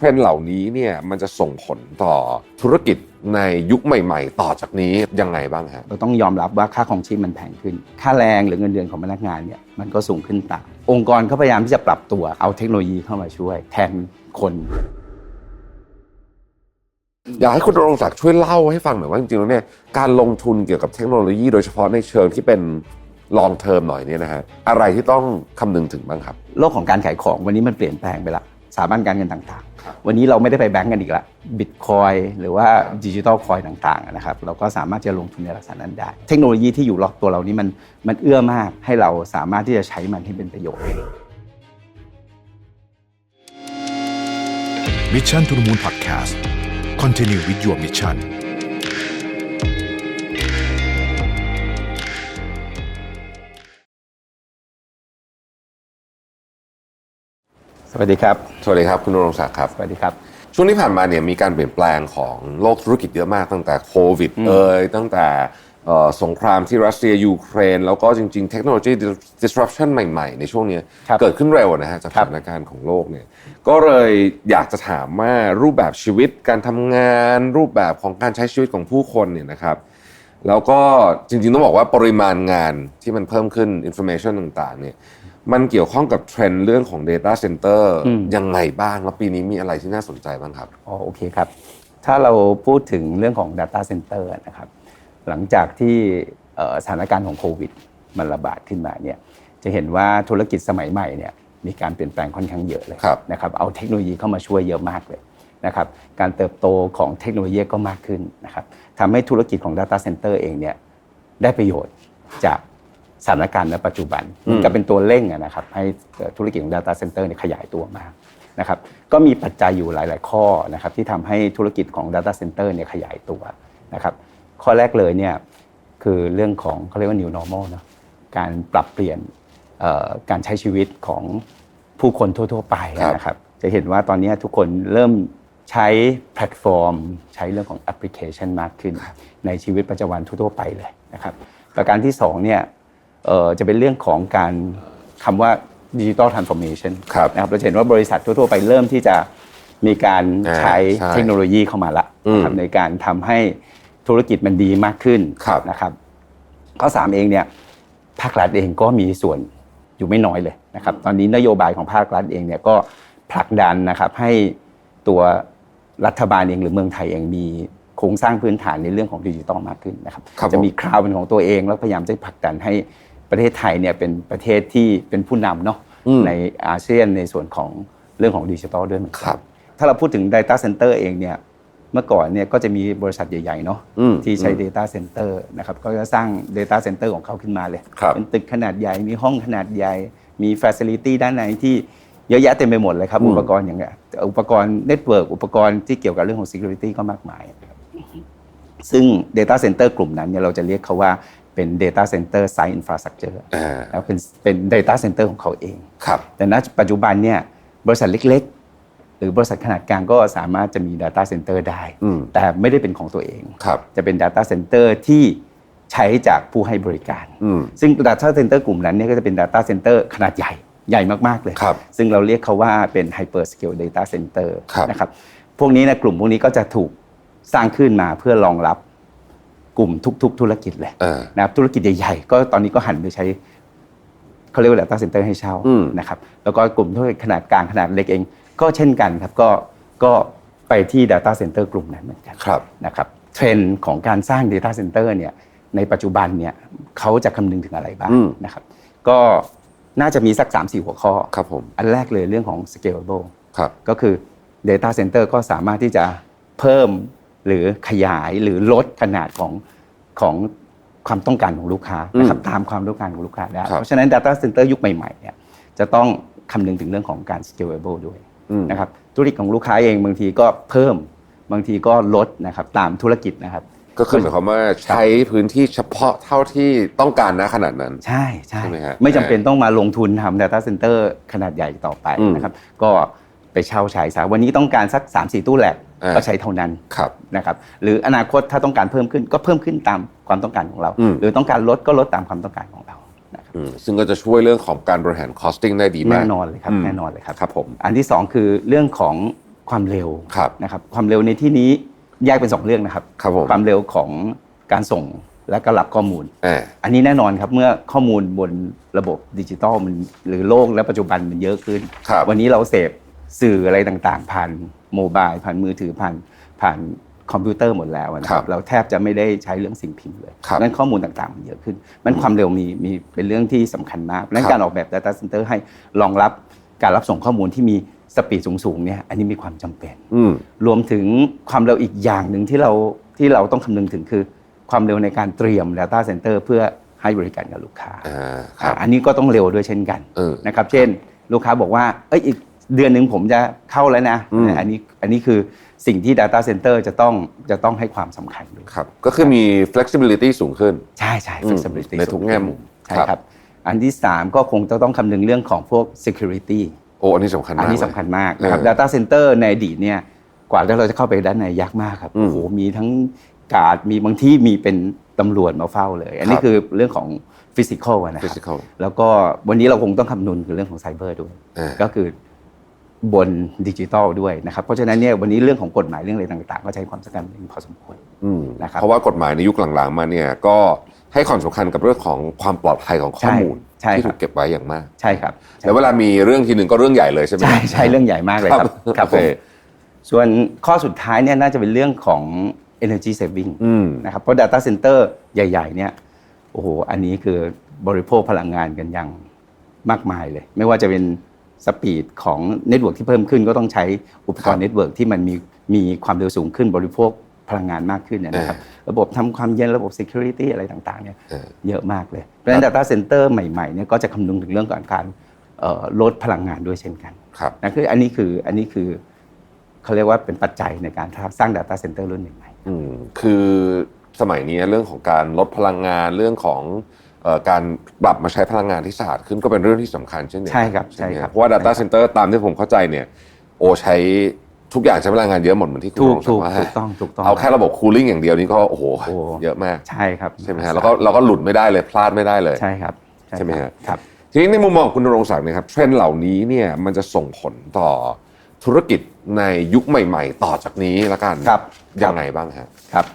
ทรนด์เหล่านี้เนี่ยมันจะส่งผลต่อธุรกิจในยุคใหม่ ๆ ต่อจากนี้ยังไงบ้างฮะเราต้องยอมรับว่าค่าของชีพมันแพงขึ้น ค่าแรงหรือเงินเดือนของพนักงานเนี่ยมันก็สูงขึ้นตามองค์กรเขาพยายามที่จะปรับตัวเอาเทคโนโลยีเข้ามาช่วย แทนคนอยากให้คุณรงศักดิ์ช่วยเล่าให้ฟังหน่อยว่าจริงๆแล้วเนี่ยการลงทุนเกี่ยวกับเทคโนโลยี โดยเฉพาะในเชิงที่เป็นลองเทอมหน่อยเนี่ยนะฮะอะไรที่ต้องคำนึงถึงบ้างครับ โลกของการขายของวันนี้มันเปลี่ยนแปลงไปละ สถาบันการเงินต่างครับๆวันนี้เราไม่ได้ไปแบงก์กันอีกละบิตคอยหรือว่าดิจิทัลคอยต่างๆนะครับเราก็สามารถจะลงทุนในลักษณะนั้นได้ เทคโนโลยีที่อยู่รอบตัวเรานี้มันมันเอื้อมากให้เราสามารถที่จะใช้มันให้เป็นประโยชน์ Mission to the Moon Podcast Continue with your mission สวัสดีครับ สวัสดีครับ คุณรงศักดิ์ครับ สวัสดีครับ ช่วงที่ผ่านมาเนี่ยมีการเปลี่ยนแปลงของโลกธุรกิจเยอะมากตั้งแต่โควิดเอ่ยตั้งแต่เอ่อสงครามที่รัสเซียยูเครน แล้วก็จริงๆ เทคโนโลยี disruption ใหม่ ๆ ในช่วงเนี้ยครับเกิดขึ้นเร็วนะฮะจากสครับถานการณ์ของโลกเนี่ยก็เลยอยากจะถามว่ารูปแบบชีวิตการทำงาน รูปแบบของการใช้ชีวิตของผู้คนเนี่ยนะครับแล้วก็จริงๆ ต้องบอกว่าปริมาณงานที่มันเพิ่มขึ้น information ต่างๆเนี่ย มันเกี่ยวข้องกับเทรนด์เรื่องของ Data Center อืมยังไงบ้างแล้วปีนี้มีอะไรที่น่าสนใจบ้างครับอ๋อโอเคครับ ถ้าเราพูดถึงเรื่องของ Data Center นะครับ หลังจากที่เอ่อสถานการณ์ของโควิดมันระบาดขึ้นมาเนี่ยจะเห็นว่าธุรกิจสมัยใหม่เนี่ยมีการเปลี่ยนแปลงค่อนข้างเยอะเลยครับนะครับเอาเทคโนโลยีเข้ามาช่วยเยอะมากเลยนะครับการเติบโตของเทคโนโลยีก็มากขึ้นนะครับทำให้ธุรกิจของ Data Center เองเนี่ยได้ประโยชน์จาก สถานการณ์ณปัจจุบันอืมมันก็เป็นตัวเร่งอะนะครับให้เอ่อธุรกิจของ Data Center เนี่ยขยายตัวมากนะครับก็มีปัจจัยอยู่หลาย ๆ ข้อนะครับที่ทำให้ธุรกิจของ Data Center เนี่ยขยายตัวนะครับข้อแรกเลยเนี่ยคือเรื่องของเขาเรียกว่า new normal เนอะการปรับเปลี่ยนเอ่อการใช้ชีวิตของผู้คนทั่ว ๆ ไปครับนะครับจะเห็นว่าตอนนี้ทุกคนเริ่มใช้แพลตฟอร์ม ใช้เรื่องของแอปพลิเคชันมากขึ้น ในชีวิตประจำวันทั่ว ๆ ไปเลยนะครับประการที่สองเนี่ยเอ่อ จะเป็นเรื่องของการคำว่าดิจิ t a ลทรานส์ฟอร์เมชันครับนะครับเราจะเห็นว่าบริษัททั่ว ๆ ไปเริ่มที่จะมีการอ่าใช้ใช่เทคโนโลยีเข้ามาละนะครับอืมในการทำให้ธุรกิจมันดีมากขึ้นครับนะครับข้อสามเองเนี่ยภาครัฐเองก็มีส่วนอยู่ไม่น้อยเลยนะครับ ตอนนี้นโยบายของภาครัฐเองเนี่ยก็ผลักดันนะครับให้ตัวรัฐบาลเองหรือเมืองไทยเองมีโครงสร้างพื้นฐานในเรื่องของดิจิตอลมากขึ้นนะครับครับจะมีผมคราวเป็นของตัวเองแล้วพยายามจะผลักดันให้ ประเทศไทยเนี่ยเป็นประเทศที่เป็นผู้นำเนาะอืมในอาเซียนในส่วนของเรื่องของดิจิทัลด้วยเหมือนคกัรันบถ้าเราพูดถึง Data Center เองเนี่ยเมื่อก่อนเนี่ยก็จะมีบริษัทใหญ่ๆเนาะอืมที่ใช้อืม Data Center นะครับก็จะสร้าง Data Center ของเขาขึ้นมาเลยครับเป็นตึกขนาดใหญ่มีห้องขนาดใหญ่ มี Facility ด้านในที่เยอะแยะเต็มไปหมดเลยครับอืมอุปกรณ์อย่างเงี้ยอุปกรณ์เน็ตเวิร์กอุปกรณ์ที่เกี่ยวกับเรื่องของ Security ก็มากมายครับซึ่ง Data Center กลุ่มนั้นเนี่ยเราจะเรียกเขาว่า เป็น Data Center Site Infrastructure อ่าแล้วเป็นเป็น Data Center ของเขาเองครับแต่ณปัจจุบันเนี่ยบริษัทเล็ก ๆ หรือบริษัทขนาดกลางก็สามารถจะมี Data Center ได้อืมแต่ไม่ได้เป็นของตัวเองครับจะเป็น Data Center ที่ใช้จากผู้ให้บริการอืมซึ่ง Data Center กลุ่มนั้นเนี่ยก็จะเป็น Data Center ขนาดใหญ่ใหญ่มาก ๆ เลยครับซึ่งเราเรียกเขาว่าเป็น Hyper Scale Data Center ครับนะครับ พวกนี้นะกลุ่มพวกนี้ก็จะถูกสร้างขึ้นมาเพื่อรองรับ กลุ่มทุก ๆ ธุรกิจเลยอ่านะครับธุรกิจใหญ่ๆก็ตอนนี้ก็หันไปใช้เขาเรียกว่า Data Center ให้เช่าอืมนะครับแล้วก็กลุ่มธุรกิจขนาดกลางขนาดเล็กเอง ก็เช่นกันครับก็ก็ไปที่ Data Center กลุ่มนั้นเหมือนกันครับนะครับเทรนด์ของการสร้าง Data Center เนี่ยในปัจจุบันเนี่ยเขาจะคำนึงถึงอะไรบ้างอืมนะครับ ก็น่าจะมีสัก 3-4 หัวข้อครับผมอันแรกเลยเรื่องของ scalable ครับก็คือ Data Center ก็สามารถที่จะเพิ่มหรือขยายหรือลดขนาดของ ของความต้องการของลูกค้านะครับตามความต้องการของลูกค้าได้ครับเพราะฉะนั้น Data Center ยุคใหม่ๆเนี่ยจะต้องคำนึงถึงเรื่องของการ scalable ด้วยอืมนะครับธุรกิจของลูกค้าเองบางทีก็เพิ่มบางทีก็ลดนะครับตามธุรกิจนะครับ ก็คือหมายความว่าใช้พื้นที่เฉพาะเท่าที่ต้องการนะขนาดนั้น ใช่ใช่ใช่ไหมฮะไม่จำเป็นต้องมาลงทุนทำ Data Center ขนาดใหญ่ต่อไปอืมนะครับ ก็ ไปเช่าใช้ซะวันนี้ต้องการสัก 3-4 ตู้แหลกอ่าก็ใช้เท่านั้นครับนะครับหรืออนาคตถ้าต้องการเพิ่มขึ้นก็เพิ่มขึ้นตามความต้องการของเราอืมหรือต้องการลดก็ลดตามความต้องการของเรานะครับอืมซึ่งก็จะช่วยเรื่องของการบริหาร costing ได้ดีมากแน่นอนเลยครับอืมแน่นอนเลยครับครับผมอันที่สองคือเรื่องของความเร็วครับนะครับความเร็วในที่นี้แยกเป็นสองเรื่องนะครับครับผมความเร็วของการส่งและก็รับข้อมูลอ่าอันนี้แน่นอนครับเมื่อข้อมูลบนระบบดิจิตอลมันหรือโลกและปัจจุบันมันเยอะขึ้นครับวันนี้เราเสพ สื่ออะไรต่างๆ ผ่านโมบายผ่านมือถือผ่านผ่านคอมพิวเตอร์หมดแล้วนะคครัรับบเราแทบจะไม่ได้ใช้เรื่องสิ่งพิมพ์เลยครับนั้นข้อมูลต่างๆมันเยอะขึ้น มันความเร็วมีมีเป็นเรื่องที่สำคัญมากนั้นครับการออกแบบ Data Center ให้รองรับการรับส่งข้อมูลที่มีสปีดสูงๆเนี่ยอันนี้มีความจำเป็นอืมรวมถึงความเร็วอีกอย่างหนึ่งที่เราที่เราต้องคำนึงถึงคือ ความเร็วในการเตรียม Data Center เพื่อให้บริการกับลูกค้าอ่าครับอ่าอันนี้ก็ต้องเร็วด้วยเช่นกันเออนะครับ เช่น ลูกค้าบอกว่าเอ้ยอีก เดือนหนึ่งผมจะเข้าแล้วนะอืมอันนี้อันนี้คือสิ่งที่ Data Center จะต้องจะต้องให้ความสำคัญด้วยครับ ก็คือมี flexibility สูงขึ้น ใช่ใช่อืม flexibility ในทุกแง่มุมใช่ครับครับ อันที่ 3 ก็คงจะต้องคำนึงเรื่องของพวก security โอ้อันนี้สำคัญอันมากนี้เลยสำคัญมากนะครับเออ Data Center ในอดีตเนี่ยกว่าที่เราจะเข้าไปด้านในยากมากครับอืมโอ้โหมีทั้งการ์ดมีบางที่มีเป็นตำรวจมาเฝ้าเลย อันนี้ครับคือเรื่องของฟิสิกอลนะครับ physical แล้วก็วันนี้เราคงต้องคำนึงคือเรื่องของไซเบอร์ด้วยอ่าก็คือ บนดิจิทัลด้วยนะครับเพราะฉะนั้นเนี่ยวันนี้เรื่องของกฎหมายเรื่องอะไรต่างๆ ก็ใช้ความสำคัญพอสมควรอืมนะครับเพราะว่ากฎหมายในยุคหลังๆมาเนี่ยก็ให้ความสำคัญกับเรื่องของความปลอดภัยของข้อมูลใช่ใช่ที่ครัถูบกเก็บไว้อย่างมาก ใช่ครับใช่แล้วเวลามีเรื่องทีหนึ่งก็เรื่องใหญ่เลยใช่ไหมใช่ใช่เรื่องใหญ่มากเลยครับครับโอผเคมส่วนข้อสุดท้ายเนี่ยน่าจะเป็นเรื่องของ energy saving อืมนะครับเพราะ Data Center ใหญ่ ๆ เนี่ยโอ้โหอันนี้คือบริโภคพลังงานกันอย่างมากมายเลย ไม่ว่าจะเป็น สปีดของเน็ตเวิร์กที่เพิ่มขึ้นก็ต้องใช้อุปกรครัณ์บเน็ตเวิร์กที่มันมีมีความเร็วสูงขึ้นบริโภคพลังงานมากขึ้นเนยนะครับระบบทำความเย็นระบบ security อะไรต่างๆเนี่ยเออเยอะมากเลยเพราะฉะนั้น Data Center ใหม่ๆเนี่ยก็จะคำนึงถึงเรื่องของการเอ่อลดพลังงานด้วยเช่นกันครับนะคืออันนี้คืออันนี้คือเขาเรียกว่าเป็นปัจจัยในการสร้าง Data Center รุ่นใหม่อืมคือสมัยนี้เรื่องของการลดพลังงานเรื่องของเอ่อ การปรับมาใช้พลังงานที่สะอาดขึ้นก็เป็นเรื่องที่สำคัญเช่นเดียวกันใช่ครับไหมใช่ครับเพราะว่า Data Center ตามที่ผมเข้าใจเนี่ยโอใช้ทุกอย่างใช้พลังงานเยอะหมดเหมือนที่คุณถูกรงศัถูกว่าถูกต้องถูกต้องเอาแค่ระบบคูลิ่งอย่างเดียวนี่ก็โอ้โหโอ้เยอะมากใช่ครับใช่ไหมฮะแล้วก็เราก็หลุดไม่ได้เลยพลาดไม่ได้เลยใช่ครับใช่ไหมฮะครับทีนี้ในมุมมองของคุณณรงศักดิ์เนะครับเทรนด์เหล่านี้เนี่ยมันจะส่งผลต่อธุรกิจในยุคใหม่ ๆ ต่อจากนี้ละกันครับยังไงบ้างฮะครับ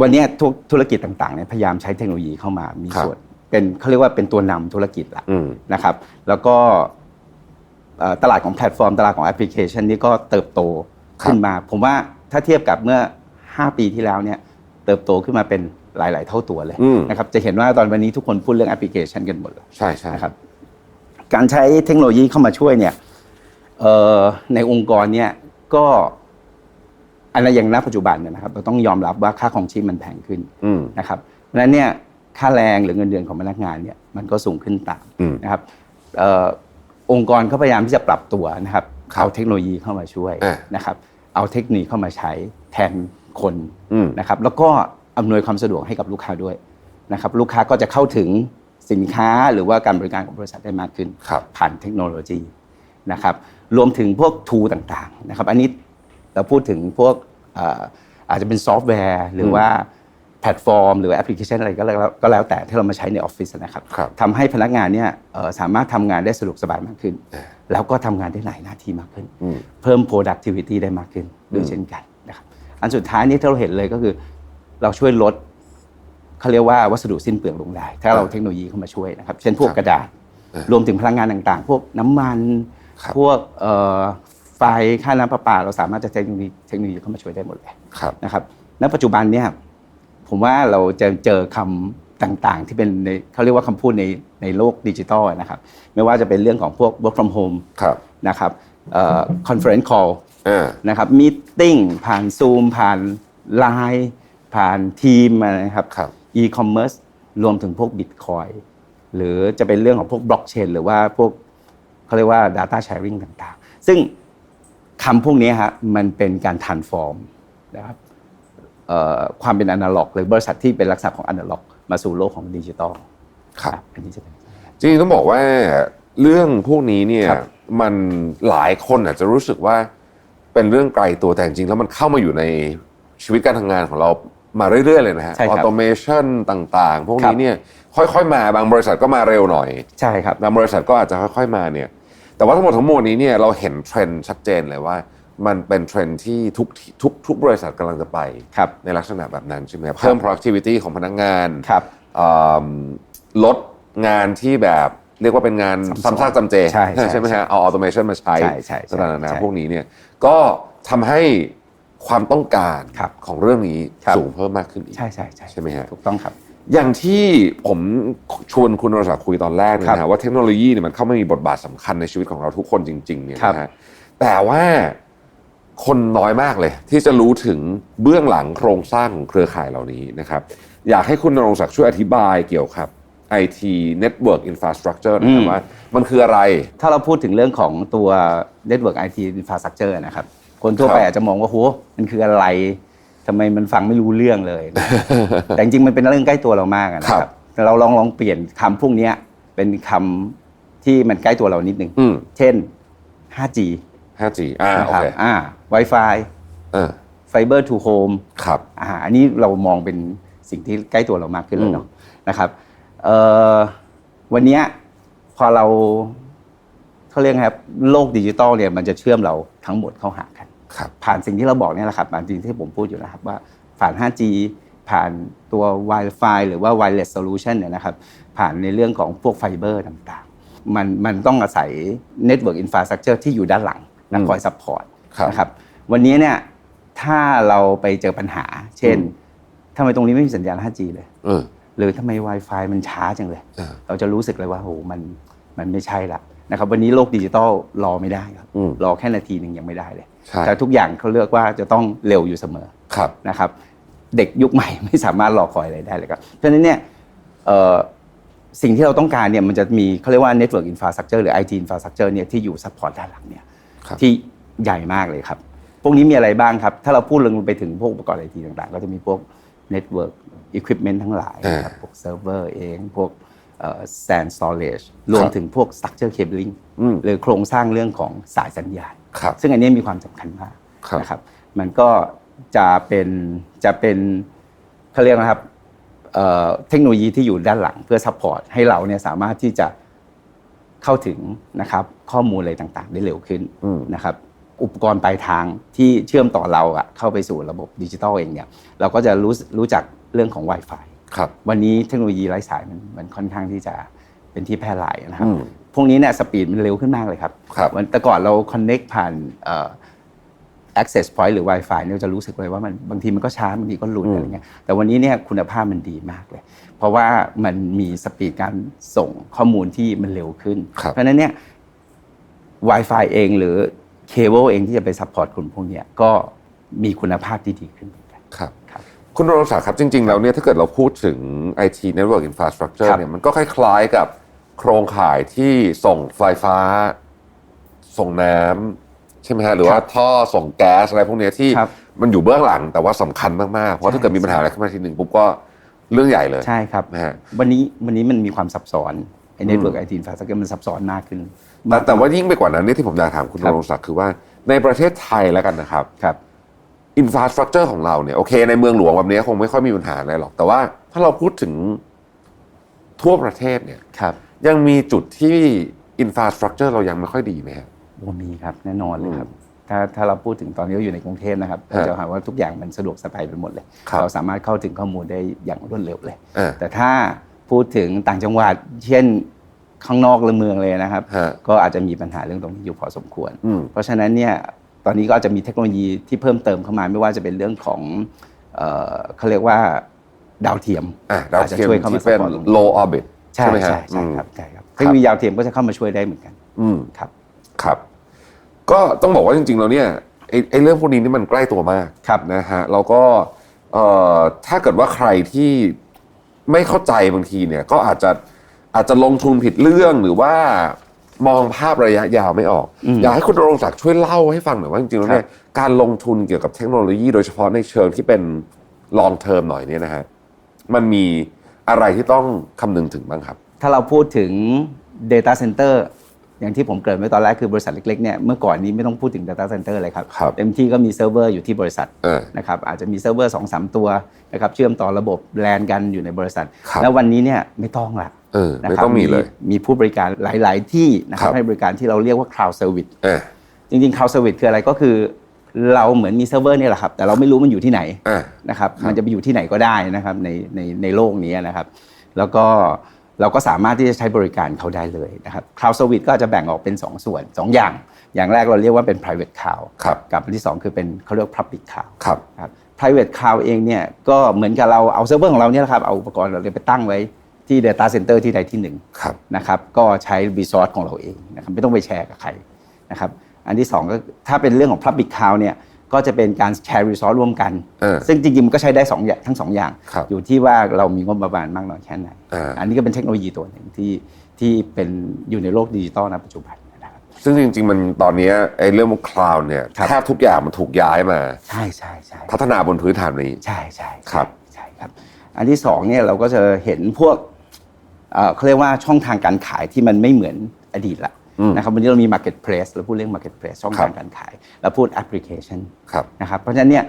วันเนี้ยทุกธุรกิจต่างๆเนี่ยพยายามใช้เทคโนโลยีเข้ามามีครับส่วน เป็นเขาเรียกว่าเป็นตัวนำธุรกิจละอืมนะครับ แล้วก็เอ่อตลาดของแพลตฟอร์ม ตลาดของแอปพลิเคชันนี่ก็เติบโตขึ้นมา ผมว่าถ้าเทียบกับเมื่อ 5 ปีที่แล้วเนี่ยเติบโตขึ้นมาเป็นหลาย ๆ เท่าตัวเลยอืมนะครับจะเห็นว่าตอนวันนี้ทุกคนพูดเรื่องแอปพลิเคชันกันหมดเลยใช่ใช่นะครับ การใช้เทคโนโลยีเข้ามาช่วยเนี่ยเอ่อในองค์กรเนี่ยก็อันนั้นอย่างณปัจจุบันเนี่ยนะครับ เราต้องยอมรับว่าค่าของชีพมันแพงขึ้นอืมนะครับเพราะฉะนั้นเนี่ย ค่าแรงหรือเงินเดือนของพนักงานเนี่ยมันก็สูงขึ้นตามอืมนะครับเอ่อองค์กรเขาพยายามที่จะปรับตัวนะครับครับเอาเทคโนโลยีเข้ามาช่วยอะนะครับ เอาเทคโนโลยีเข้ามาใช้แทนคนอืมนะครับ แล้วก็อำนวยความสะดวกให้กับลูกค้าด้วยนะครับ ลูกค้าก็จะเข้าถึงสินค้าหรือว่าการบริการของบริษัทได้มากขึ้นครับผ่านเทคโนโลยีนะครับ รวมถึงพวกทูต่างๆนะครับ อันนี้เราพูดถึงพวกเอ่ออาจจะเป็นซอฟต์แวร์หรือว่า แพลตฟอร์ม หรือว่าแอปพลิเคชันอะไรก็แล้วก็แล้วแต่ที่เรามาใช้ในออฟฟิศนะครับครับทำให้พนักงานเนี่ยเอ่อสามารถทำงานได้สะดวกสบายมากขึ้นอ่าแล้วก็ทำงานได้หลายหน้าที่มากขึ้นอืมเพิ่ม productivity ได้มากขึ้นด้วยเช่นกันนะครับอันสุดท้ายนี่ที่เราเห็นเลยก็คือเราช่วยลดเขาเรียกว่าวัสดุสิ้นเปลืองลงได้ ถ้าเราเทคโนโลยีเข้ามาช่วยนะครับ เช่นพวกครับกระดาษอ่ารวมถึงพลังงานต่างๆ พวกน้ำมันครับพวกเอ่อไฟค่าน้ำประปา เราสามารถจะเทคโนโลยีเทคโนโลยีเข้ามาช่วยได้หมดเลยครับนะครับณปัจจุบันเนี่ย ผมว่าเราจะเจอคำต่างๆ ที่เป็นในเขาเรียกว่าคำพูดในในโลกดิจิทัลนะครับ ไม่ว่าจะเป็นเรื่องของพวก work from home ครับนะครับเอ่อ conference call อ่านะครับมีติ้งผ่านซูมผ่านไลน์ผ่านทีมอะไรนะครับครับ e-commerce รวมถึงพวก Bitcoin หรือจะเป็นเรื่องของพวกบล็อกเชนหรือว่าพวกเขาเรียกว่า Data Sharing ต่างๆ ซึ่งคำพวกนี้ฮะมันเป็นการ transform นะครับเอ่อ ความเป็นอนาล็อกหรือบริษัทที่เป็นลักษณะของอนาล็อก มาสู่โลกของดิจิตอลครับอันนี้จะเป็นจริงๆต้องบอกว่าเรื่องพวกนี้เนี่ยครับมันหลายคนอาจจะรู้สึกว่าเป็นเรื่องไกลตัวแต่จริงๆแล้วมันเข้ามาอยู่ในชีวิตการทำงานของเรามาเรื่อยๆเลยนะฮะใช่อคอรับโตเมชันต่างๆ พวกครันี้บเนี่ยค่อยๆ มาบางบริษัทก็มาเร็วหน่อยใช่ครับบางบริษัทก็อาจจะค่อย ๆมาเนี่ยแต่ว่าทั้งหมดทั้งมวลนี้เนี่ยเราเห็นเทรนด์ชัดเจนเลยว่า มันเป็นเทรนด์ที่ทุกทุกทุกบริษัทกำลังจะไปครับในลักษณะแบบนั้นใช่ไหมครับเพิ่ม productivity ของพนักงานครับเอิ่มลดงานที่แบบเรียกว่าเป็นงานซ้ำซ้อนซ้ำซากจำเจ ใช่ใช่ไหมฮะเอา automation มาใช้ใช่ใช่ใช่ต่างๆนานาใช่พวกนี้เนี่ยก็ทำให้ความต้องการครับของเรื่องนี้ครับสูงเพิ่มมากขึ้นอีก ใช่ใช่ใช่ใช่ไหมฮะถูกต้องครับ อย่างที่ผมชวนคุณนรศักดิ์คุยตอนแรกเนี่ยครับนะฮะว่าเทคโนโลยีเนี่ยมันเข้ามามีบทบาทสำคัญในชีวิตของเราทุกคนจริงๆเนี่ยครับนะฮะแต่ว่า คนน้อยมากเลย ที่จะรู้ถึงเบื้องหลังโครงสร้างของเครือข่ายเหล่านี้นะครับอยากให้คุณนรงศักดิ์ช่วยอธิบายเกี่ยวกับ IT Network Infrastructure นะครับอืมว่ามันคืออะไร ถ้าเราพูดถึงเรื่องของตัว Network IT Infrastructure นะครับ คนทั่วไปครับอาจจะมองว่าโหมันคืออะไรทำไมมันฟังไม่รู้เรื่องเลยนะแต่จริงๆมันเป็นเรื่องใกล้ตัวเรามากอะนะคครัรับบแต่เราลองลองเปลี่ยนคำพวกเนี้ยเป็นคำที่มันใกล้ตัวเรานิดนึงอืมเช่น 5G 5G อ่านะโอครับเคอ่า Wi-Fi เออ Fiber to Home ครับ อ่าอันนี้เรามองเป็นสิ่งที่ใกล้ตัวเรามากขึ้นแล้วเนาะนะครับเอ่อวันเนี้ยพอเราเขาเรียกไงครับโลกดิจิตอลเนี่ยมันจะเชื่อมเราทั้งหมดเข้าหากัน ครับ ผ่านสิ่งที่เราบอกเนี่ยแหละครับผ่านสิ่งที่ผมพูดอยู่นะครับว่าผ่าน 5G ผ่านตัว Wi-Fi หรือว่า Wireless Solution เนี่ยนะครับ ผ่านในเรื่องของพวกไฟเบอร์ต่างๆ มันมันต้องอาศัย Network Infrastructure ที่อยู่ด้านหลัง นะอืมคอยซัพพอร์ตครับนะครับวันนี้เนี่ยถ้าเราไปเจอปัญหา เช่นทำไมตรงนี้ไม่มีสัญญาณ 5G เลยเออหรือทำไม Wi-Fi มันช้าจังเลยเออเราจะรู้สึกเลยว่าโหมันมันไม่ใช่ละนะครับวันนี้โลกดิจิตอลรอไม่ได้ครับอืมรอแค่นาทีหนึ่งยังไม่ได้เลยใช่แต่ทุกอย่างเขาเลือกว่าจะต้องเร็วอยู่เสมอครับนะครับ เด็กยุคใหม่ไม่สามารถรอคอยอะไรได้เลยครับเพราะฉะนั้นเนี่ยเอ่อสิ่งที่เราต้องการเนี่ยมันจะมีเขาเรียกว่า Network Infrastructure หรือ IT Infrastructure เนี่ยที่อยู่ซัพพอร์ตด้านหลังเนี่ย ครับ ที่ใหญ่มากเลยครับ พวกนี้มีอะไรบ้างครับ ถ้าเราพูดลงไปถึงพวกอุปกรณ์ไอทีต่างๆ ก็จะมีพวก Network Equipment ทั้งหลายนะครับพวกเซิร์ฟเวอร์เอง พวกเอ่อ SAN storage รวมถึงพวก structure cabling อืมหรือโครงสร้างเรื่องของสายสัญญาณครับซึ่งอันนี้มีความสำคัญมากครับนะครับมันก็จะเป็นจะเป็นเขาเรียกนะครับเอ่อเทคโนโลยีที่อยู่ด้านหลังเพื่อซัพพอร์ตให้เราเนี่ยสามารถที่จะ เข้าถึงนะครับข้อมูลอะไรต่างๆ ได้เร็วขึ้นอืมนะครับอุปกรณ์ปลายทางที่เชื่อมต่อเราอะเข้าไปสู่ระบบดิจิทัลเองเนี่ยเราก็จะรู้รู้จักเรื่องของ Wi-Fi ครับวันนี้เทคโนโลยีไร้สายมันมันค่อนข้างที่จะเป็นที่แพร่หลายนะครับอืมพวกนี้เนี่ยสปีดมันเร็วขึ้นมากเลยครับครับวันแต่ก่อนเรา connect ผ่านเอ่อ access point หรือ Wi-Fi เนี่ยเราจะรู้สึกเลยว่ามันบางทีมันก็ช้าบางทีก็หลุดอืมอะไรเงี้ยแต่วันนี้เนี่ยคุณภาพมันดีมากเลย เพราะว่ามันมีสปีดการส่งข้อมูลที่มันเร็วขึ้นครับเพราะฉะนั้นเนี่ย Wi-Fi เองหรือเคเบิลเองที่จะไปซัพพอร์ตกลุ่มพวกเนี้ยก็มีคุณภาพที่ดีขึ้นเหมือนกันครับครับคุณนรงศักดิ์ครับจริง ๆ แล้วเนี่ยถ้าเกิดเราพูดถึง IT Network Infrastructure ครับเนี่ยมันก็คล้ายๆกับโครงข่ายที่ส่งไฟฟ้า ส่งน้ำ ใช่ไหมฮะหรือว่าท่อส่งแก๊สอะไรพวกเนี้ยที่ครับมันอยู่เบื้องหลังแต่ว่าสำคัญมากๆ เพราะถ้าเกิดมีปัญหาอะไรขึ้นมาทีหนึ่งปุ๊บก็เรื่องใหญ่เลยใช่ครับนะฮะวันนี้วันนี้มันมีความซับซ้อนไอ้ Network IT Infrastructure มันซับซ้อนมากขึ้นแต่แต่ว่ายิ่งไปกว่านั้นเนี่ยที่ผมอยากถามคุณคนรับรงศักดิ์คือว่าในประเทศไทยแล้วกันนะครับครับอินฟ a าสตรักเจอร์ของเราเนี่ยโอเค ในเมืองหลวงแบบนี้คงไม่ค่อยมีปัญหาอะไรหรอก แต่ว่าถ้าเราพูดถึงทั่วประเทศเนี่ยครับยังมีจุดที่อินฟ a าสตรักเจอร์เรายังไม่ค่อยดีไหมครับ โอ้มีครับแน่นอนเลยครับ ถ้าถ้าเราพูดถึงตอนนี้เราอยู่ในกรุงเทพนะครับฮะเราจะหาว่าทุกอย่างมันสะดวกสบายไปหมดเลยครับเราสามารถเข้าถึงข้อมูลได้อย่างรวดเร็วเลยอ่าแต่ถ้าพูดถึงต่างจังหวัด เช่นข้างนอกหรือเมืองเลยนะครับฮะก็อาจจะมีปัญหาเรื่องตรงนี้อยู่พอสมควรอืมเพราะฉะนั้นเนี่ยตอนนี้ก็อาจจะมีเทคโนโลยีที่เพิ่มเติมเข้ามา ไม่ว่าจะเป็นเรื่องของเอ่อเขาเรียกว่าดาวเทียมอะดาวอาจจะเทียมช่วยเข้ามาที่เป็นซัพพอร์ตตรงนี้ low orbit ใช่ไหมฮะใช่ใช่อืมครับใช่ครับเทคโนโลยีดาวเทียมก็จะเข้ามาช่วยได้เหมือนกันอืมครับครับ ก็ต้องบอกว่าจริงๆแล้วเนี่ยไอ้ไอ้เรื่องพวกนี้นี่มันใกล้ตัวมากครับนะฮะแล้วก็เอ่อถ้าเกิดว่าใครที่ไม่เข้าใจบางทีเนี่ยก็อาจจะอาจจะลงทุนผิดเรื่องหรือว่ามองภาพระยะยาวไม่ออกอืมอยากให้คุณรงศักดิ์ช่วยเล่าให้ฟังหน่อยว่าจริงๆแล้วเนี่ยการลงทุนเกี่ยวกับเทคโนโลยี โดยเฉพาะในเชิงที่เป็น long term หน่อยเนี่ยนะฮะมันมีอะไรที่ต้องคำนึงถึงบ้างครับ ถ้าเราพูดถึง Data Center อย่างที่ผมเกริ่นไว้ตอนแรกคือบริษัทเล็กๆเนี่ยเมื่อก่อนนี้ไม่ต้องพูดถึง Data Center เลยครับครับเต็มที่ก็มีเซิร์ฟเวอร์อยู่ที่บริษัทเออนะครับอาจจะมีเซิร์ฟเวอร์สองสามตัวนะครับเชื่อมต่อระบบแลนกันอยู่ในบริษัทครับแล้ววันนี้เนี่ยไม่ต้องละเออนะไม่ครับต้องมีเลยมีผู้บริการหลาย ๆ ที่นะครัครับบให้บริการที่เราเรียกว่า Cloud Service เออจริงๆ Cloud Service คืออะไรก็คือเราเหมือนมีเซิร์ฟเวอร์เนี่ยแหละครับแต่เราไม่รู้มันอยู่ที่ไหนอ่านะครับครับมันจะไปอยู่ที่ไหนก็ได้นะครับในในในโลกนี้นะครับ แล้วก็ เราก็สามารถที่จะใช้บริการเขาได้เลยนะครับ Cloud Service ก็จะแบ่งออกเป็น 2 ส่วน 2 อย่าง อย่างแรกเราเรียกว่าเป็น private cloud ครับกับอันที่ 2 คือเป็นเขาเรียกว่า public cloud ครับครับ private cloud เองเนี่ยก็เหมือนกับเราเอาเซิร์ฟเวอร์ของเราเนี่ยแหละครับเอาอุปกรณ์เราไปตั้งไว้ที่ data center ที่ใดที่หนึ่งครับนะครับก็ใช้ resource ของเราเองนะครับไม่ต้องไปแชร์กับใครนะครับอันที่สองก็ถ้าเป็นเรื่องของ public cloud เนี่ย ก็จะเป็นการแชร์ resource ร่วมกันเออซึ่งจริงๆ มันก็ใช้ได้สองอย่างทั้งสองอย่างครับอยู่ที่ว่าเรามีงบประมาณมากน้อยแค่ไหนอ่าอันนี้ก็เป็นเทคโนโลยีตัวหนึ่งที่ที่เป็นอยู่ในโลกดิจิตอลณปัจจุบันนะครับซึ่งจริง ๆ มันตอนเนี้ยไอ้เรื่องของคลาวด์เนี่ยครับแทบทุกอย่างมันถูกย้ายมา ใช่ใช่ใช่พัฒนาบนพื้นฐานนี้ ใช่ใช่ครับใช่ครับ อันที่สองเนี่ยเราก็จะเห็นพวกเอ่อเขาเรียกว่าช่องทางการขายที่มันไม่เหมือนอดีตละอืม นะครับวันนี้เรามี marketplace เราพูดเรื่อง marketplace ช่องทางครับการขายเราพูด application ครับนะครับเพราะฉะนั้นเนี่ย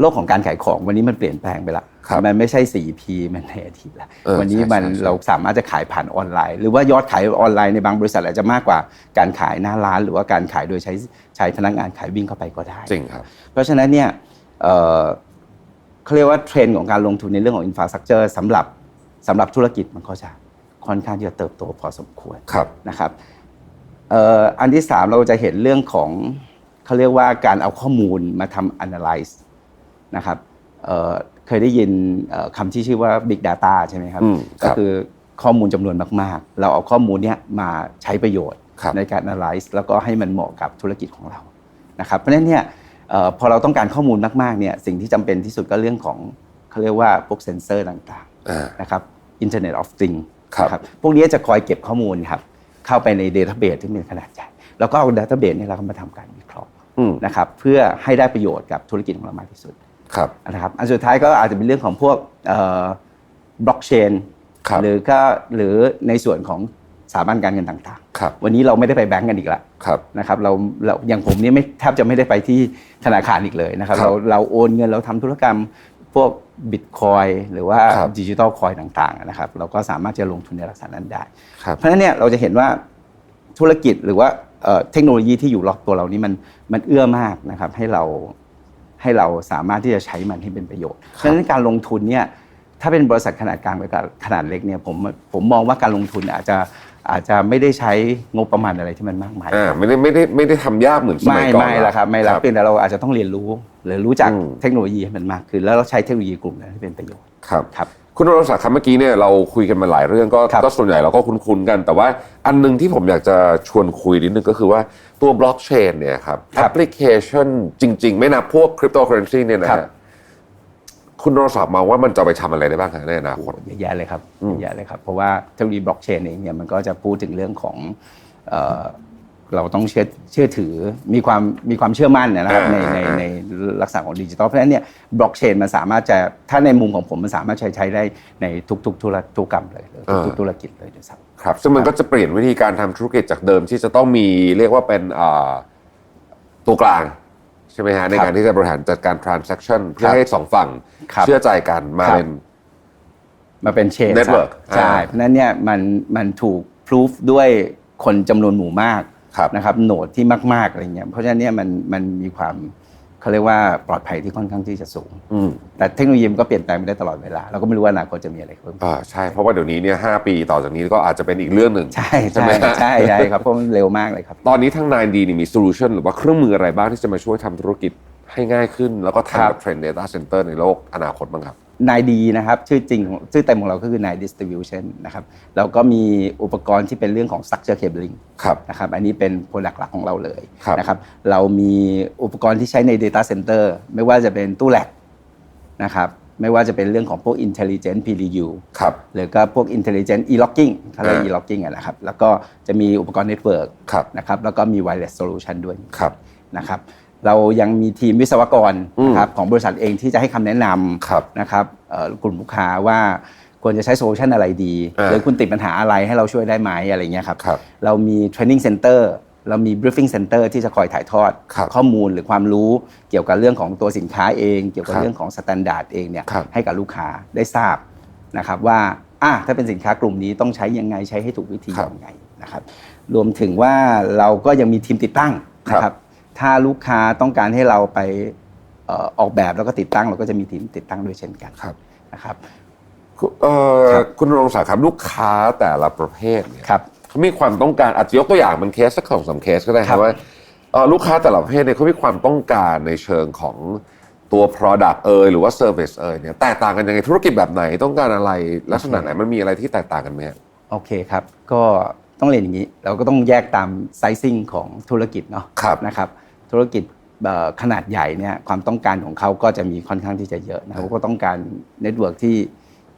โลกของการขายของวันนี้มันเปลี่ยนแปลงไปละครับมันไม่ใช่ 4P มันในอดีตละเออวันนี้ใช่มันใช่ใช่เราสามารถจะขายผ่านออนไลน์ หรือว่ายอดขายออนไลน์ในบางบริษัทอาจจะมากกว่าการขายหน้าร้าน หรือว่าการขายโดยใช้ใช้พนักงานขายวิ่งเข้าไปก็ได้จริงครับเพราะฉะนั้นเนี่ยเอ่อเขาเรียกว่าเทรนด์ของการลงทุนในเรื่องของอินฟ a าส t ั c เจอร์สำหรับสำหรับธุรกิจมันก็จะค่อนข้างที่จะเติบโตพอสมควรครับนะครับเอ่ออันที่สามเราจะเห็นเรื่องของเขาเรียกว่าการเอาข้อมูลมาทำ analyze นะครับเอ่อเคยได้ยินเอ่อคำที่ชื่อว่า big data ใช่ไหมครับอืมครัก็บคือข้อมูลจำนวนมากๆ เราเอาข้อมูลเนี้ยมาใช้ประโยชน์ครับในการ analyze แล้วก็ให้มันเหมาะกับธุรกิจของเรานะครับเพราะฉะนั้นเนี่ยเอ่อพอเราต้องการข้อมูลมากๆเนี่ยสิ่งที่จำเป็นที่สุดก็เรื่องของเขาเรียกว่าพวกเซนเซอร์ต่างอ่าๆนะครับ Internet of Things ครับนะพวกนี้จะคอยเก็บข้อมูลครับ เข้าไปใน Database ที่มีขนาดใหญ่แล้วก็เอา Database เนี่ยเราก็มาทำการวิเคราะห์อืมนะครับเพื่อให้ได้ประโยชน์กับธุรกิจของเรามากที่สุดครับนะครับอันสุดท้ายก็อาจจะเป็นเรื่องของพวกบล็อกเชนครับหรือก็หรือในส่วนของสถาบันการเงินต่างครับๆวันนี้เราไม่ได้ไปแบงก์กันอีกแล้วครับนะครับเราเราอย่างผมเนี่ยไม่แทบจะไม่ได้ไปที่ธนาคารอีกเลยนะครับครับเราเราโอนเงินเราทำธุรกรรม พวกบิตคอยหรือว่าครับดิจิตอลคอยต่างๆนะครับ เราก็สามารถจะลงทุนในลักษณะนั้นได้ครับเพราะฉะนั้นเนี่ยเราจะเห็นว่าธุรกิจหรือว่าเอ่อเทคโนโลยีที่อยู่รอบตัวเรานี่มันมันเอื้อมากนะครับให้เราให้เราสามารถที่จะใช้มันให้เป็นประโยชน์ เพราะฉะนั้นการลงทุนเนี่ยถ้าเป็นบริษัทขนาดกลางหรือขนาดเล็กเนี่ยผมผมมองว่าการลงทุนอาจจะ อาจจะไม่ได้ใช้งบประมาณอะไรที่มันมากมาย อ่าไม่ได้ไม่ได้ไม่ได้ทำยากเหมือนสมัไม่ยก่อนไม่ละครับไม่ละเพียงแต่เราอาจจะต้องเรียนรู้หรือรู้จักอืมเทคโนโลยีให้มันมากขึ้นแล้วเราใช้เทคโนโลยีกลุ่มนั้นให้เป็นประโยชน์ ครับ ครับ คุณนรศักดิ์ครับเมื่อกี้เนี่ยเราคุยกันมาหลายเรื่องก็ครับก็ส่วนใหญ่เราก็คุ้นๆกัน แต่ว่าอันหนึงที่ผมอยากจะชวนคุยนิดนึงก็คือว่าตัวบล็อกเชนเนี่ยครับแอปพลิเคชันจริง ๆ ไม่นับพวกคริปโตเคอเรนซีเนี่ยนะครัฮะบ คุณนรศักดิ์มองว่ามันจะเอาไปทำอะไรได้บ้างฮะในอนาคตเยอะแยะเลยครับอืมเยอะแยะเลยครับ เพราะว่าเทคโนโลยีบล็อกเชนเองเนี่ยมันก็จะพูดถึงเรื่องของเอ่อเราต้องเชื่อเชื่อถือมีความมีความเชื่อมั่นนะครับในในในลักษณะของดิจิทัลเพราะฉะนั้นเนี่ยบล็อกเชนมันสามารถจะถ้าในมุมของผมมันสามารถใช้ใช้ได้ในทุกๆธุรธุรกรรมเลยหรือทุกๆธุรกิจเลยด้วยซ้ำครับซึ่งมันก็จะเปลี่ยนวิธีการทำธุรกิจจากเดิมที่จะต้องมีเรียกว่าเป็นอ่าตัวกลาง ใช่ไหมฮะในการที่จะบริหารจัดการ transaction เพื่อให้สองฝั่งครับเชื่อใจกันมาครับเป็นมาเป็นเชน Network ใช่อ่าเพราะฉะนั้นเนี่ยมันมันถูกพิสูจด้วยคนจำนวนหมู่มากครับนะครับโหนดที่มาก ๆอะไรเงี้ยเพราะฉะนั้นเนี่ยมันมันมีความ เขาเรียกว่าปลอดภัยที่ค่อนข้างที่จะสูง อืมแต่เทคโนโลยีมันก็เปลี่ยนแปลงไปได้ตลอดเวลา เราก็ไม่รู้ว่าอนาคตจะมีอะไรเพิ่มอ่าใช่เพราะว่าเดี๋ยวนี้เนี่ยหปีต่อจากนี้ก็อาจจะเป็นอีกเรื่องหนึ่ง ใช่ใช่ใช่ไหมฮะใช่ใช่ครับเพราะมันเร็วมากเลยครับ ตอนนี้ทางนายดีนี่มีโซลูชันหรือว่าเครื่องมืออะไรบ้างที่จะมาช่วยทำธุรกิจให้ง่ายขึ้น แล้วก็ทันครักับบเทรนด์ Data Center ในโลกอนาคตบ้างครับ นายดีนะครับชื่อจริงของชื่อเต็มของเราก็คือนาย distribution นะครับแล้วก็มีอุปกรณ์ที่เป็นเรื่องของ structure cabling ครับนะครับอันนี้เป็นโปรดักต์หลักของเราเลยครับนะครับเรามีอุปกรณ์ที่ใช้ใน Data Center ไม่ว่าจะเป็นตู้แลกนะครับไม่ว่าจะเป็นเรื่องของพวก intelligent PDU ครับหรือก็พวก intelligent e-logging เขาเรียกอ่า e-logging อะนะครับแล้วก็จะมีอุปกรณ์ network ครับนะครับแล้วก็มี wireless solution ด้วยครับนะครับ เรายังมีทีมวิศวกรอืมนะครับของบริษัทเองที่จะให้คำแนะนครับำนะครับเอ่อกลุ่มลูกค้าว่าควรจะใช้โซลูชันอะไรดีอ่าหรือคุณติดปัญหาอะไรให้เราช่วยได้ไหมอะไรเงี้ยครับครับเรามี training center เรามี briefing center ที่จะคอยถ่ายทอดครับข้อมูลหรือความรู้เกี่ยวกับเรื่องของตัวสินค้าเอง เกี่ยวกับครับเรื่องของสแตนดาร์ดเองเนี่ยครับให้กับลูกค้าได้ทราบนะครับว่าอะถ้าเป็นสินค้ากลุ่มนี้ต้องใช้ยังไงใช้ให้ถูกวิธีครับยังไงนะครับรวมถึงว่าเราก็ยังมีทีมติดตั้งนะคครัรับบ ถ้าลูกค้าต้องการให้เราไปเอ่อออกแบบแล้วก็ติดตั้งเราก็จะมีทีมติดตั้งด้วยเช่นกันครับนะครับคุณเอ่อครับคุณรงศักดิ์ครับลูกค้าแต่ละประเภทเนี่ยครับเขามีความต้องการอาจจะยกตัวอย่างเป็นเคสสักสองสามเคสก็ได้คครัรับบว่าเอ่อลูกค้าแต่ละประเภทเนี่ยเขามีความต้องการในเชิงของตัว Product เอยหรือว่า Service เอยเนี่ยแตกต่างกันยังไงธุรกิจแบบไหนต้องการอะไรลักษณะไหนมันมีอะไรที่แตกต่างกันไหมฮะโอเคครับ ก็ต้องเรียนอย่างนี้ เราก็ต้องแยกตามไซซิ่งของธุรกิจเนาะครับนะครับ ธุรกิจเอ่อขนาดใหญ่เนี่ยความต้องการของเขาก็จะมีค่อนข้างที่จะเยอะนะเขาก็ต้องการเน็ตเวิร์กที่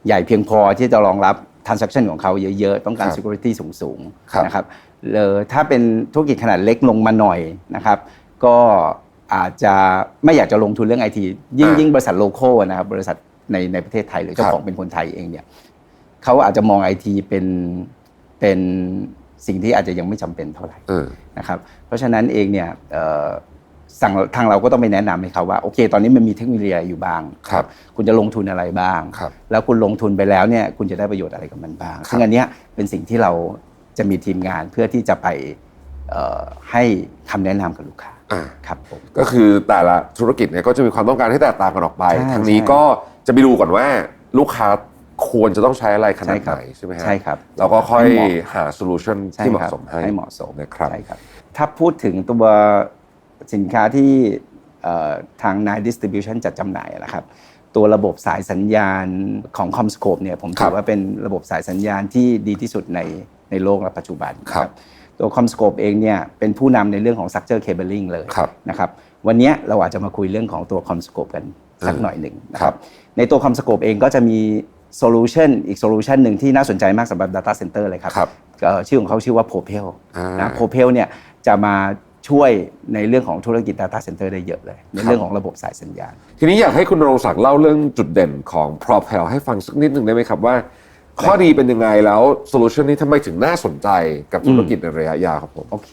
ใหญ่เพียงพอที่จะรองรับ transaction ของเขาเยอะๆ ต้องการครับ security สูงครับๆนะครับเอ่อถ้าเป็นธุรกิจขนาดเล็กลงมาหน่อยนะครับก็อาจจะไม่อยากจะลงทุนเรื่องไอทียิ่งอ่ายิ่ยิ่งบริษัทโลโก้นะครับบริษัทในในประเทศไทยหรือเจ้าครับของเป็นคนไทยเองเนี่ยเขาอาจจะมองไอทีเป็นเป็น สิ่งที่อาจจะยังไม่จำเป็นเท่าไหร่เออนะครับเพราะฉะนั้นเองเนี่ยเอ่อสั่งทางเราก็ต้องไปแนะนำให้เขาว่าโอเค ตอนนี้มันมีเทคโนโลยีอะไรอยู่บ้างครับ คุณจะลงทุนอะไรบ้างครับแล้วคุณลงทุนไปแล้วเนี่ยคุณจะได้ประโยชน์อะไรกับมันบ้าง ซึ่งอันเนี้ยเป็นสิ่งที่เราจะมีทีมงานเพื่อที่จะไปเอ่อให้คำแนะนำกับลูกค้าอ่าครับผมก็คือแต่ละธุรกิจเนี่ยก็จะมีความต้องการที่แตกต่างกันออกไปใช่ทางนี้ใช่ก็จะไปดูก่อนว่าลูกค้า ควรจะต้องใช้อะไรขนาดใช่คไหรันบใช่ไหมฮะใช่ครับเราก็ค่อยให้เหมาะหาโซลูชันใช่ที่เหมาะครับสมให้ให้เหมาะสมนะครับใช่ครับ ถ้าพูดถึงตัวสินค้าที่เอ่อทางนายดิสติบิวชันจัดจำหน่ายนะครับ ตัวระบบสายสัญญาณของ Comscope เนี่ยผมครัถืบอว่าเป็นระบบสายสัญญาณที่ดีที่สุดในในโลกและปัจจุบันครับตัว Comscope เองเนี่ยเป็นผู้นำในเรื่องของ structure cabling เลยครับนะครับวันเนี้ยเราอาจจะมาคุยเรื่องของตัว Comscope กันสักเออหน่อยหนึ่งนะคครัรับบในตัว Comscope เองก็จะมี โซลูชันอีกโซลูชันหนึ่งที่น่าสนใจมากสำหรับ Data Center เลยครับครับเอ่อชื่อของเขาชื่อว่า Propel อ่านะ Propel เนี่ยจะมาช่วยในเรื่องของธุรกิจ Data Center ได้เยอะเลย ในเรื่องของระบบสายสัญญาณ ทีนี้อยากให้คุณรงศักดิ์เล่าเรื่องจุดเด่นของ Propel ให้ฟังสักนิดหนึ่งได้ไหมครับว่า ข้อดีเป็นยังไงแล้วโซลูชันนี้ทำไมถึงน่าสนใจกับธุรกิจในระยะยาวครับผมโอเค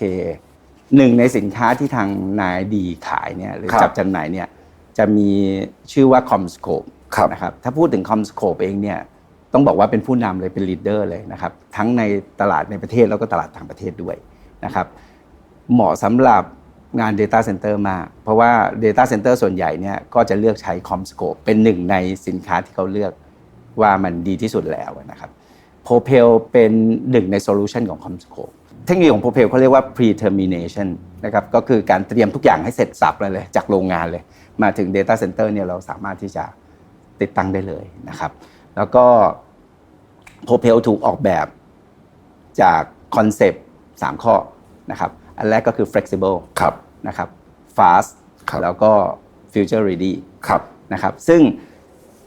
หนึ่งในสินค้าที่ทางนายดีขายเนี่ยหรือครับจับจำหน่ายเนี่ยจะมีชื่อว่า Comscope ครับ นะครับถ้าพูดถึง Comscope เองเนี่ยต้องบอกว่าเป็นผู้นำเลยเป็นลีดเดอร์เลยนะครับทั้งในตลาดในประเทศแล้วก็ตลาดต่างประเทศด้วยนะครับเหมาะสำหรับงาน Data Center มาก เพราะว่า Data Center ส่วนใหญ่เนี่ยก็จะเลือกใช้ Comscope เป็นหนึ่งในสินค้าที่เขาเลือกว่ามันดีที่สุดแล้วนะครับ Propel เป็นหนึ่งในโซลูชันของ Comscope เทคโนิคของ Propel เขาเรียกว่า pre-termination นะครับก็คือการเตรียมทุกอย่างให้เสร็จสับเลยเลยจากโรงงานเลย มาถึง Data Center เนี่ยเราสามารถที่จะ ติดตั้งได้เลยนะครับ แล้วก็ Propel ถูกออกแบบจากคอนเซปต์3ข้อนะครับ อันแรกก็คือ flexible ครับนะครับ fast ครับแล้วก็ future ready ครับนะครับซึ่ง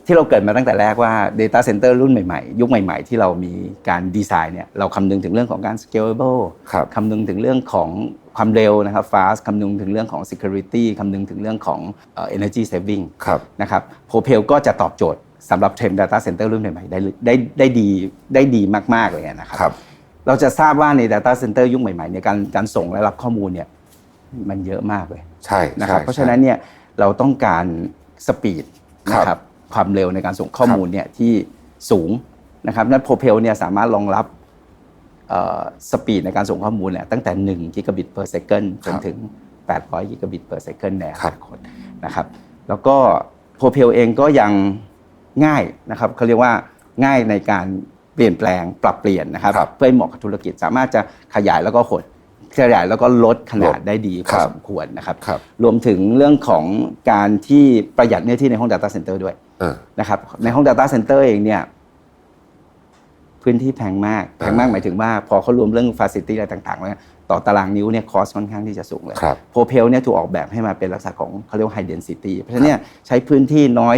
ที่เราเกิดมาตั้งแต่แรกว่า Data Center รุ่นใหม่ๆ ยุคใหม่ๆ ที่เรามีการดีไซน์เนี่ยเราคำนึงถึงเรื่องของการ scalable ครับคำนึงถึงเรื่องของ ความเร็วนะครับ fast คำนึงถึงเรื่องของ security คำนึงถึงเรื่องของเอ่อ energy saving ครับนะครับ Propel ก็จะตอบโจทย์สำหรับเทรนด์ Data Center รุ่นใหม่ๆได้ได้ได้ดีได้ดีมากๆเลยนะครับครับเราจะทราบว่าใน Data Center ยุคใหม่ๆเนี่ยการการส่งและรับข้อมูลเนี่ยมันเยอะมากเลย ใช่นะครับใช่เพราะฉะนั้นเนี่ยเราต้องการสปีดครับนะครับความเร็วในการส่งข้อมูลเนี่ยที่สูงนะครับนั้นโพเพลเนี่ยสามารถรองรับ สปีดในการส่งข้อมูลเนี่ยตั้งแต่1 gigabit per second จนถึง 800 gigabit per second ในอครับนาคตนะครับแล้วก็โพเพลเองก็ยังง่ายนะครับเขาเรียกว่าง่ายในการเปลี่ยนแปลงปรับเปลี่ยนนะครับครับเพื่อให้เหมาะกับธุรกิจสามารถจะขยายแล้วก็หดขยายแล้วก็ลดขนาดได้ดีพครัอบสมควรนะครับครับรวมถึงเรื่องของการที่ประหยัดเนื้อที่ในห้อง Data Center ด้วยเออนะครับในห้อง Data Center เองเนี่ย พื้นที่แพงมากแพงมากอ่าหมายถึงว่าพอเขารวมเรื่องฟ a ซิลิตี้อะไรต่างๆแล้วเนี่ยต่อตารางนิ้วเนี่ยคอสค่อนข้างที่จะสูงเลยครับโพเพลเนี่ยถูกออกแบบให้มาเป็นลักษณะของเขาเรียกว่า high density เพราะฉะนั้นเนี่ยใช้พื้นที่น้อย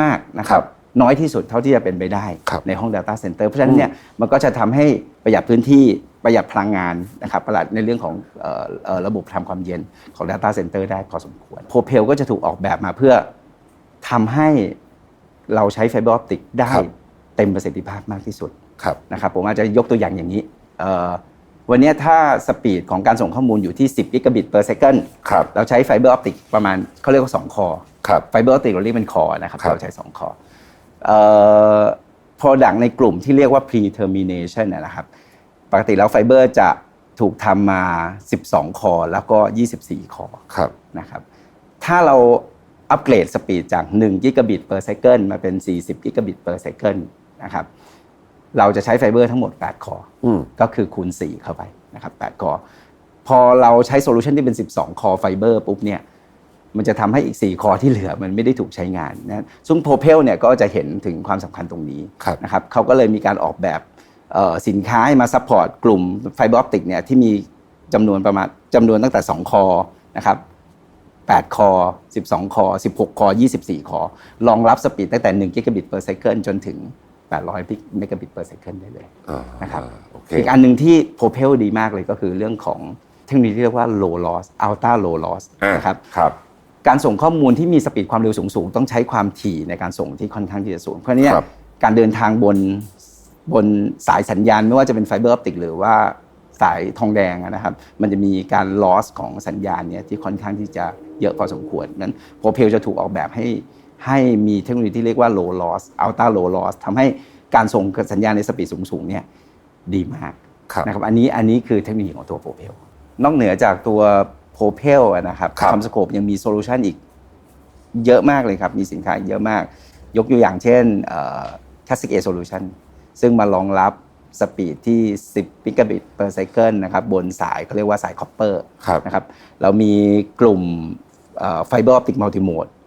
มากๆนะครับน้อยที่สุดเท่าที่จะเป็นไปได้ครับในห้อง Data Center เพราะฉะนั้นเนี่ยมันก็จะทำให้ประหยัดพื้นที่ประหยัดพลังงานนะครับประหยัดในเรื่องของเอ่อเอ่อระบบทำความเย็นของ Data Center ได้พอสมควรโพเพลก็จะถูกออกแบบมาเพื่อทำให้เราใช้ไฟเบอร์ออปติกได้ครับเต็มประสิทธิภาพมากที่สุดครับ นะครับผมอาจจะยกตัวอย่างอย่างนี้เอ่อวันนี้ถ้าสปีดของการส่งข้อมูลอยู่ที่ 10 gigabit per second ครับเราใช้ไฟเบอร์ออปติกประมาณเขาเรียกว่า 2 คอครับไฟเบอร์ออปติกเราเรียกเป็นคอนะครับครับเราใช้ 2คอเอ่อ product ในกลุ่มที่เรียกว่า pre termination นะนะครับ ปกติแล้วไฟเบอร์จะถูกทำมา 12 คอ แล้วก็ 24 คอครับนะครับถ้าเราอัปเกรดสปีดจาก1กิกะบิต per second มาเป็น 40 กิกะบิต per second นะครับ เราจะใช้ไฟเบอร์ทั้งหมด 8 คออืมก็คือคูณ 4 เข้าไปนะครับ8คอพอเราใช้โซลูชันที่เป็น 12 คอไฟเบอร์ปุ๊บเนี่ยมันจะทำให้อีก 4 คอที่เหลือมันไม่ได้ถูกใช้งานนะซึ่งโพเพลเนี่ยก็จะเห็นถึงความสำคัญตรงนี้ครับนะครับเขาก็เลยมีการออกแบบเอ่อสินค้าให้มาซัพพอร์ตกลุ่มไฟเบอร์ออปติกเนี่ยที่มีจำนวนประมาณจำนวนตั้งแต่ 2 คอนะครับ8 คอ 12 คอ 16 คอ 24 คอรองรับสปีดตั้งแต่1กิกะบิต per second จนถึง 800เมกะบิต per second ได้เลยอ่านะครับโอเคอีกอันหนึ่งที่โพเพลดีมากเลยก็คือเรื่องของเทคโนโลยีที่เรียกว่า low loss ultra low loss อ่านะครับครับการส่งข้อมูลที่มีสปีดความเร็วสูงๆ ต้องใช้ความถี่ในการส่งที่ค่อนข้างที่จะสูง เพราะฉะนี้นครับการเดินทางบนบนสายสัญญาณไม่ว่าจะเป็นไฟเบอร์ออปติกหรือว่าสายทองแดงอะนะครับ มันจะมีการ loss ของสัญญาณเนี่ยที่ค่อนข้างที่จะเยอะพอสมควรนั้นโพเพลจะถูกออกแบบให้ ให้มีเทคโนโลยีที่เรียกว่า low loss ultra low loss ทำให้การส่งสัญญาณในสปีดสูงๆเนี่ยดีมากครับนะครับอันนี้อันนี้คือเทคโนโลยีของตัวโพเพลนอกเหนือจากตัวโพเพลนะครับครับคอมสโคปยังมีโซลูชันอีกเยอะมากเลยครับมีสินค้าเยอะมาก ยกตัวอย่างเช่นเอ่อ Classic A Solution ซึ่งมารองรับสปีดที่ 10กิกะบิต per second นะครับบนสายเขาเรียกว่าสายคอปเปอร์ครับนะครับเรามีกลุ่มไฟเบอร์ออปติกมัลติโหมดครับ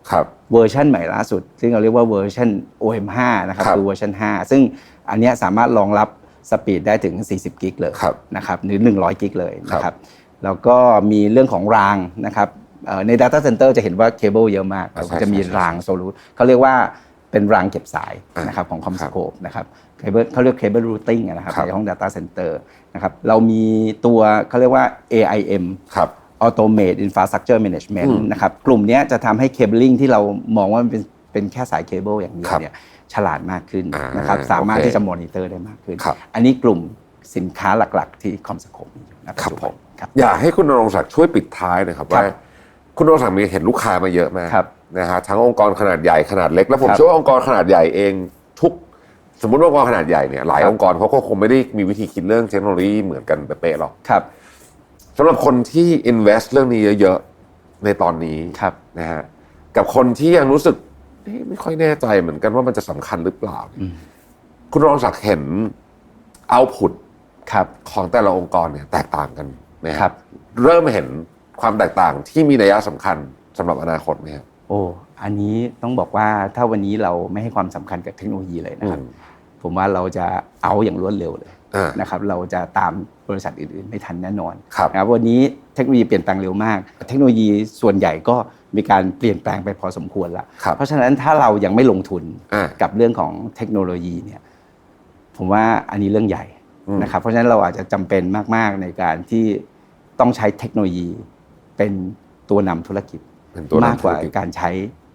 เวอร์ชันใหม่ล่าสุด ซึ่งเราเรียกว่าเวอร์ชัน OM5 นะครับครับคือเวอร์ชัน 5 ซึ่งอันเนี้ยสามารถรองรับสปีดได้ถึง 40 กิกเลยครับนะครับหรือ 100 กิกเลยนะคครัรับบแล้วก็มีเรื่องของรางนะครับเอ่อใน Data Center จะเห็นว่าเคเบิลเยอะมากอ่าใช่จะมีใช่ใช่รางโซลูเขาเรียกว่าเป็นรางเก็บสายอ่านนะครับของคอมครัสบโคปนะครับเคเบิลเขาเรียกเคเบิลรูติ้งนะครับครับในห้อง Data Center นะครับเรามีตัวเขาเรียกว่า AIM ครับ Automate Infrastructure Management อืมนะครับกลุ่มเนี้ยจะทำให้เคเบิลลิงที่เรามองว่ามันเป็นเป็นแค่สายเคเบิลอย่างเดียวครับเนี่ยฉลาดมากขึ้นอ่านนะครับสามารถโอเคที่จะมอนิเตอร์ได้มากขึ้นครับอันนี้กลุ่มสินค้าหลัก ๆ ที่คอมสโคปมีอยู่ณปัจครับจุผบันมครับอยากให้คุณนรงศักดิ์ช่วยปิดท้ายหนะครับครับว่าคุณนรงศักดิ์มีเห็นลูกค้ามาเยอะมากครับนะฮะทั้งองค์กรขนาดใหญ่ขนาดเล็ก แล้วผมครับเชื่อว่าองค์กรขนาดใหญ่เองทุกสมมติว่าองค์กรขนาดใหญ่เนี่ยหลายครับองค์กรเขาก็คงไม่ได้มีวิธีคิดเรื่องเทคโนโลยีเหมือนกันเป๊ะๆหรอกครับ สำหรับคนที่ invest เรื่องนี้เยอะๆในตอนนี้ครับนะฮะกับคนที่ยังรู้สึกเอ๊ะไม่ค่อยแน่ใจเหมือนกันว่ามันจะสำคัญหรือเปล่าเนี่ยอืมคุณรองศักดิ์เห็น output ครับของแต่ละองค์กรเนี่ยแตกต่างกันนะฮะครับ เริ่มเห็นความแตกต่างที่มีนัยสำคัญสำหรับอนาคตไหมครับโอ้อันนี้ต้องบอกว่าถ้าวันนี้เราไม่ให้ความสำคัญกับเทคโนโลยีเลยนะครับอืมผมว่าเราจะเอาอย่างรวดเร็วเลยอ่านะครับ เราจะตาม บริษัทอื่นๆ ไม่ทันแน่นอนครับนะครับวันนี้เทคโนโลยีเปลี่ยนแปลงเร็วมาก เทคโนโลยีส่วนใหญ่ก็มีการเปลี่ยนแปลงไปพอสมควรแล้วครับเพราะฉะนั้นถ้าเรายังไม่ลงทุนอ่ากับเรื่องของเทคโนโลยีเนี่ยผมว่าอันนี้เรื่องใหญ่อืมนะครับเพราะฉะนั้นเราอาจจะจำเป็นมาก ๆ ในการที่ต้องใช้เทคโนโลยีเป็นตัวนำธุรกิจเป็นตัวนำมากกว่าธุรกิจการใช้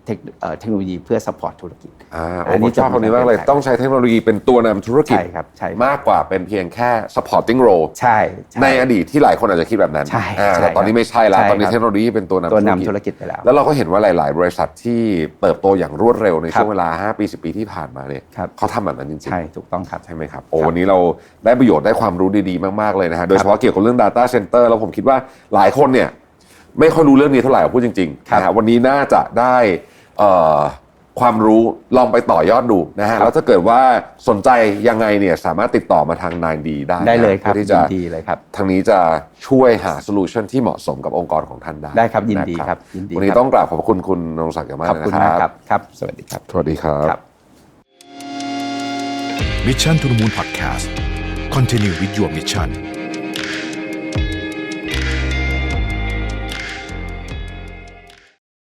เทคเอ่อเทคโนโลยีเพื่อ support ธุรกิจอ่าอัโอ้นนี้ผมชอบจะคำนี้มากเลยเป็นต้องใช้เทคโนโลยีเป็นตัวนำธุรกิจใช่ครับใช่มากกว่าเป็นเพียงแค่ supporting role ใช่ช่ในอดีตที่หลายคนอาจจะคิดแบบนั้นใช่อ่าใช่แต่ตอนนี้ไม่ใช่แล้วใช่ตอนนี้ครับเทคโนโลยีเป็นตัวนำตัวนำธุรกิจไปแล้วแล้วเราก็เห็นว่าหลาย ๆ บริษัทที่เติบโตอย่างรวดเร็วในครับช่วงเวลา 5 ปี 10 ปีที่ผ่านมาเนี่ยครับเขาทำแบบนั้นจริงใช่ถูกต้องครับๆใช่ไหมครับโอ้วันนี้เราได้ประโยชน์ได้ความรู้ดี ๆ มาก ๆ เลยนะฮะโดยเฉพาะเกี่ยวกับเรื่อง Data Center แล้วผมคิดว่าหลายคนเนี่ยไม่ค่อยรู้เรื่องนี้เท่าไหร่พูดจริงๆครับนะฮะวันนี้น่าจะได้เอ่อ ความรู้ลองไปต่อยอดดูนะฮะแล้วถ้าเกิดว่าสนใจยังไงเนี่ยสามารถติดต่อมาทาง 9D ได้นะได้เลยครับพื่อที่ยิจะนดีเลยครับทางนี้จะช่วยหาโซลูชันที่เหมาะสมกับองค์กรของท่านได้ได้ครับยินดีนะครับยินดีวันนี้ครับต้องกราบขอบคุณคุณนรงศักดิ์อย่างมากขอบเลยคุณนะมากคครัรับบครับ สวัสดีครับสวัสดีครับครับ Mission to the Moon Podcast Continue with your mission